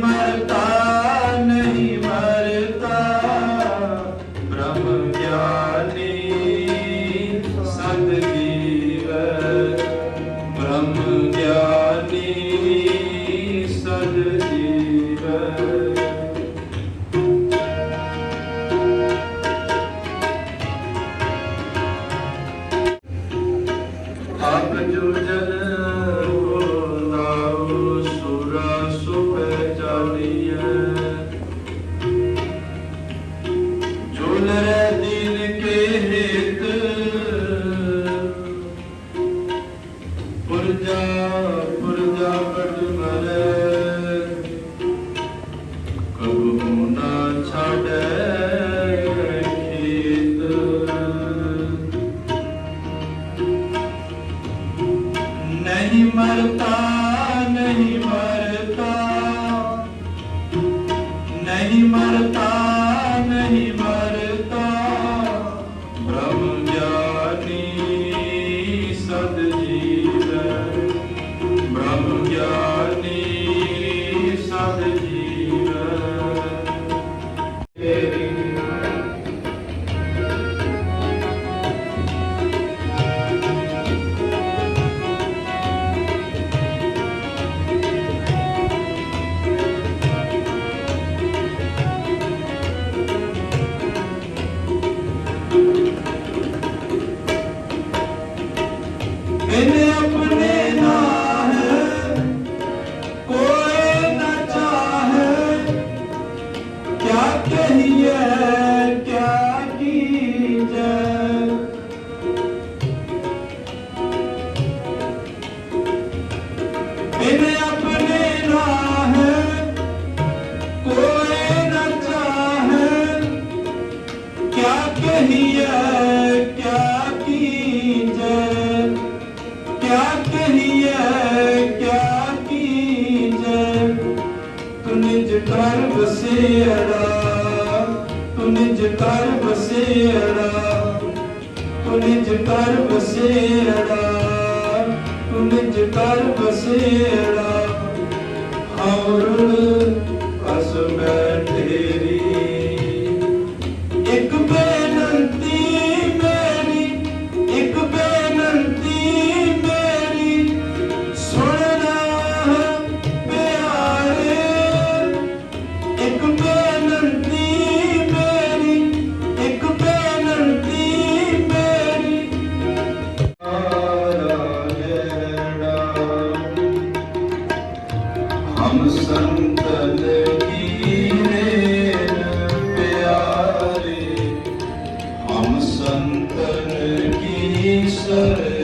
ਮਰਤਾ ਨਹੀਂ ਮਰਤਾ ਬ੍ਰਹਮ ਗਿਆਨੀ malutan. ਕਰ ਬਸੇੜਾ ਤੂੰ ਨਿਜ ਕਰ ਬਸੇੜਾ ਤੂੰ ਨਿਜ ਕਰ ਬਸੇੜਾ ਤੂੰ ਨਿਜ ਕਰ ਬਸੇੜਾ ਔਰ ਅਸਮੈ say